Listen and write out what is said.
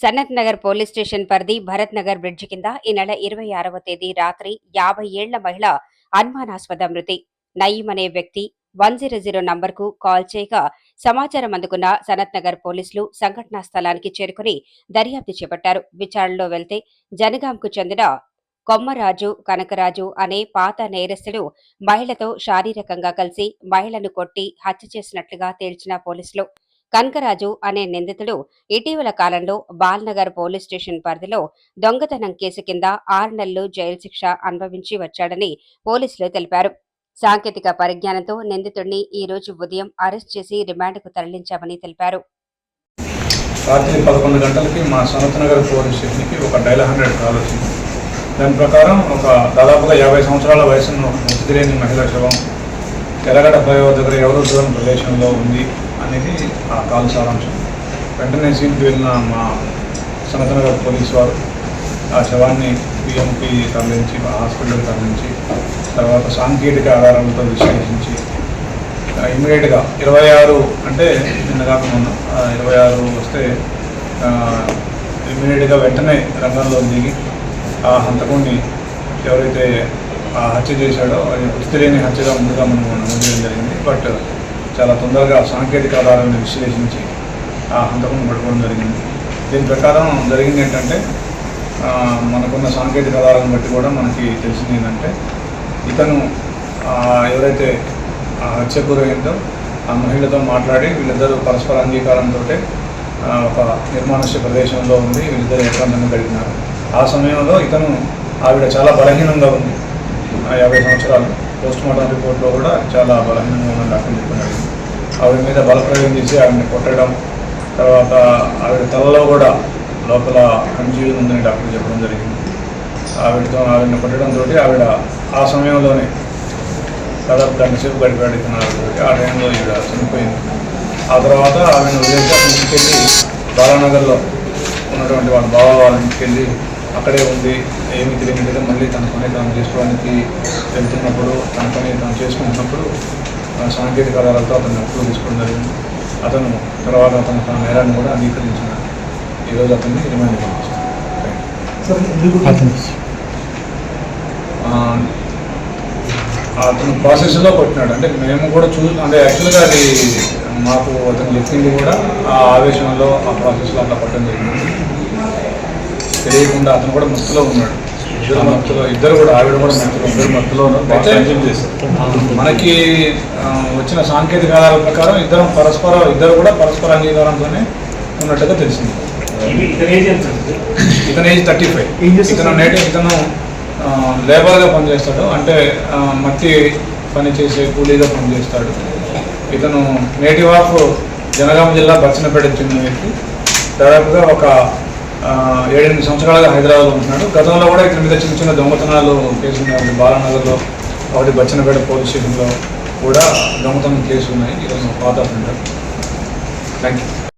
Sanath Nagar police station పరిధి Bharat Nagar bridge కింద ఈ నెల ఇరవై ఆరవ తేదీ రాత్రి యాభై ఏళ్ళ మహిళ అనుమానాస్పద మృతి. నయీం అనే వ్యక్తి వన్ జీరో జీరో నంబర్కు కాల్ చేయగా సమాచారం అందుకున్న సనత్ నగర్ పోలీసులు సంఘటనా స్థలానికి చేరుకుని దర్యాప్తు చేపట్టారు. విచారణలో వెళ్తే జనగాంకు చెందిన కొమ్మరాజు కనకరాజు అనే పాత నేరస్తుడు మహిళతో శారీరకంగా కలిసి మహిళను కొట్టి హత్య చేసినట్లుగా తేల్చిన పోలీసులు కనకరాజు అనే నిందితుడు ఇటీవల కాలంలో బాల్నగర్ పోలీస్ స్టేషన్ పరిధిలో దొంగతనం కేసు కింద ఆరు నెలలు జైలు శిక్ష అనుభవించి వచ్చాడని పోలీసులు తెలిపారు. సాంకేతిక పరిజ్ఞానంతో నిందితుడిని ఈ రోజు ఉదయం అరెస్ట్ చేసి రిమాండ్కు తరలించామని తెలిపారు. రాత్రి పదకొండు గంటలకి మా సనత్నగర్ పోలీస్ స్టేషన్కి ఒక డైల్ హండ్రెడ్ కాల్ వచ్చింది. దాని ప్రకారం ఒక దాదాపుగా యాభై సంవత్సరాల వయసున్న మృతి తెలియని మహిళా శవం ఎర్రగడ్డ ఫ్లైఓవర్ దగ్గర ఎవరు దూరం ప్రదేశంలో ఉంది. అనేది ఆ కాల్ సారాంశం. వెంటనే సీట్కి వెళ్ళిన మా సనతనగర్ పోలీస్ వారు ఆ శవాన్ని పిఎంకి తరలించి హాస్పిటల్కి తరలించి తర్వాత సాంకేతిక ఆధారాలతో విశ్లేషించి ఇమీడియట్గా ఇరవై ఆరు అంటే నిన్న కాకుండా ఇరవై ఆరు వస్తే ఇమీడియట్గా వెంటనే రంగంలో దిగి ఆ హంతకుడిని ఎవరైతే ఆ హత్య చేశాడో అది గుర్తు తెలియని హత్యగా ముందుగా మనం నమోదు చేయడం జరిగింది. బట్ చాలా తొందరగా సాంకేతిక ఆధారాన్ని విశ్లేషించి ఆ హంతకం పట్టుకోవడం జరిగింది. దీని ప్రకారం జరిగింది ఏంటంటే మనకున్న సాంకేతిక ఆధారాలను బట్టి కూడా మనకి తెలిసింది ఏంటంటే ఇతను ఎవరైతే ఆ హత్య గురైందో ఆ మహిళతో మాట్లాడి వీళ్ళిద్దరూ పరస్పర అంగీకారంతో ఒక నిర్మానుష్య ప్రదేశంలో ఉంది వీళ్ళిద్దరు ఏకాంతంగా గడిపినారు. ఆ సమయంలో ఇతను ఆవిడ చాలా బలహీనంగా ఉంది. యాభై సంవత్సరాలు పోస్ట్ మార్టం రిపోర్ట్లో కూడా చాలా బలహీనంగా ఉన్న డాక్టర్ చెప్పినాడు ఆవిడ మీద బలప్రయోగం చేసి ఆవిడని కొట్టడం తర్వాత ఆవిడ తలలో కూడా లోపల కన్ఫ్యూజన్ ఉందని డాక్టర్ చెప్పడం జరిగింది. ఆవిడతో ఆవిడని కొట్టడంతో ఆవిడ ఆ సమయంలోనే దాదాపు గంట సేపు గడిపాడు ఇతను ఆ టైంలో ఈవిడ చనిపోయింది. ఆ తర్వాత ఆమెను వదిలేసి అక్కడి నుంచి వెళ్ళి బాలానగర్లో ఉన్నటువంటి వాళ్ళ బావ వాళ్ళ ఇంటికి వెళ్ళి అక్కడే ఉంది ఏమీ తెలియనిదిగా మళ్ళీ తన పని తాను చేసుకోవడానికి వెళ్తున్నప్పుడు తన పని తాను చేసుకుంటున్నప్పుడు సాంకేతిక ఆధారాలతో అతను అప్పులు తీసుకోవడం జరిగింది. అతను తర్వాత అతను తన నేరాన్ని కూడా అంగీకరించినాడు ఈరోజు అతన్ని రిమాండ్ అతను ప్రాసెస్లో కొట్టినాడు. అంటే మేము కూడా చూ అంటే యాక్చువల్గా అది మాకు అతను చెప్పింది కూడా ఆ ఆవేశంలో ఆ ప్రాసెస్లో అట్లా కొట్టడం జరిగింది. తెలియకుండా అతను కూడా మత్తులో ఉన్నాడు. ఇద్దరు మత్తులో ఇద్దరు కూడా ఆవిడ కూడా మత్తులో ఇద్దరు మత్తులో మనకి వచ్చిన సాంకేతిక ఆధారాల ప్రకారం ఇద్దరం పరస్పర ఇద్దరు కూడా పరస్పర అంగీకారంతోనే ఉన్నట్టుగా తెలిసింది. ఇతను ఏజ్ థర్టీ ఫైవ్. ఇతను? నేటి ఇతను లేబర్గా పనిచేస్తాడు. అంటే మట్టి పని చేసే కూలీగా పనిచేస్తాడు. ఇతను నేటివ్ ఆఫ్ జనగామ జిల్లా బచ్చనపేటకు చెందిన వ్యక్తి. దాదాపుగా ఒక ఏడెనిమిది సంవత్సరాలుగా హైదరాబాద్లో ఉంటున్నాడు. గతంలో కూడా ఇతని మీద చిన్న చిన్న దొంగతనాలు కేసులు ఉన్నాయి బాలనగర్లో బాలానగర్లో ఒకటి బచ్చనపేట పోలీస్ స్టేషన్లో కూడా దొంగతనం కేసు ఉన్నాయి ఈరోజు పాత థ్యాంక్ యూ